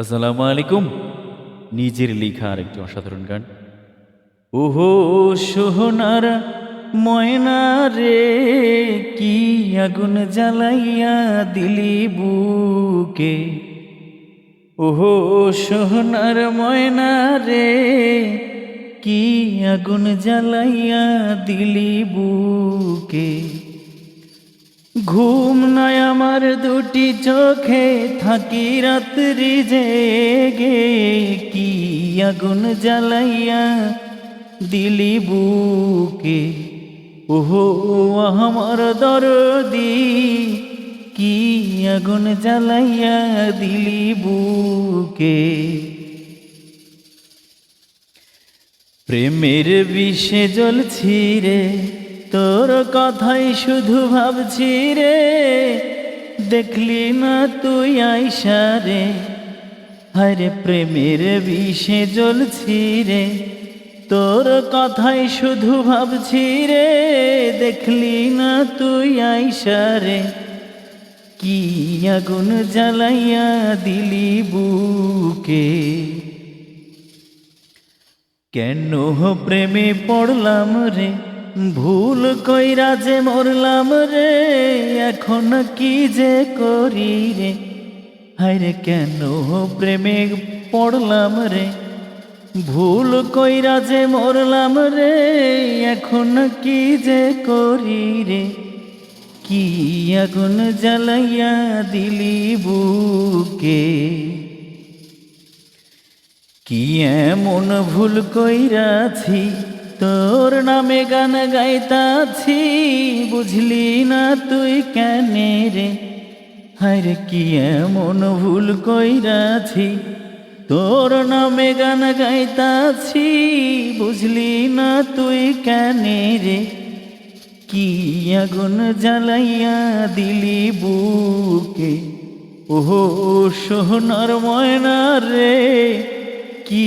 আসসালামু আলাইকুম। নিজের লেখা আর একটি অসাধারণ গান। ওহো, সোহনার ময়না রে, কি আগুন জ্বালাইয়া দিলি বুকে? ওহো, সোহনার ময়না রে, কি আগুন জ্বালাইয়া দিলি বুকে? ঘুম নাই আমার দুটি চোখে, থাকি রাত্রি জেগে। কি আগুন জ্বালাইয়া দিলি বুকে? ওহো, আমার দরদি, কি আগুন জ্বালাইয়া দিলি বুকে? প্রেমের বিষে জ্বলছি রে তোর কথাই শুধু ভাবছি রে। দেখলি না তুই আইসা রে। হরে প্রেমের বিষে জ্বলছি রে। তোর কথাই শুধু ভাবছি রে। দেখলি না তুই আইসা রে। কি আগুন জ্বালাইয়া দিলি বুকে। কেন প্রেমে পড়লাম রে? ভুল কইরা যে মরলাম রে, এখন কি যে করি রে? হায়রে কেন প্রেমে পড়লাম রে? ভুল কইরা যে মরলাম রে, এখন কি যে করি রে? কি আগুন জ্বালাইয়া দিলি বুকে? কি এমন ভুল কইরাছি তোর নামে গান গাইতাছি, বুঝলি না তুই কেনে রে? হায়রে কি এমন ভুল কইরাছি? তোর নামে গান গাইতাছি, বুঝলি না তুই কেনে রে? কি আগুন জ্বালাইয়া দিলি বুকে? ওহো, সোহনার ময়না রে। কি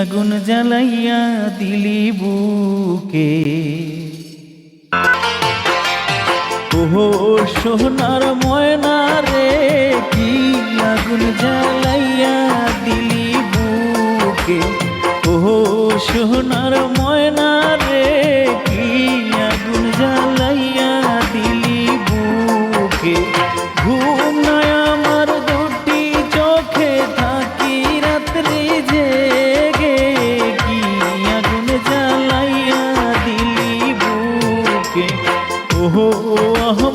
আগুন জ্বালাইয়া দিলি বুকে? ওহো সোহনার ময়না রে, কি আগুন জ্বালাইয়া দিলি বুকে? ওহো সোহনার ময়না রে, কি আগুন জ্বালাইয়া ওহো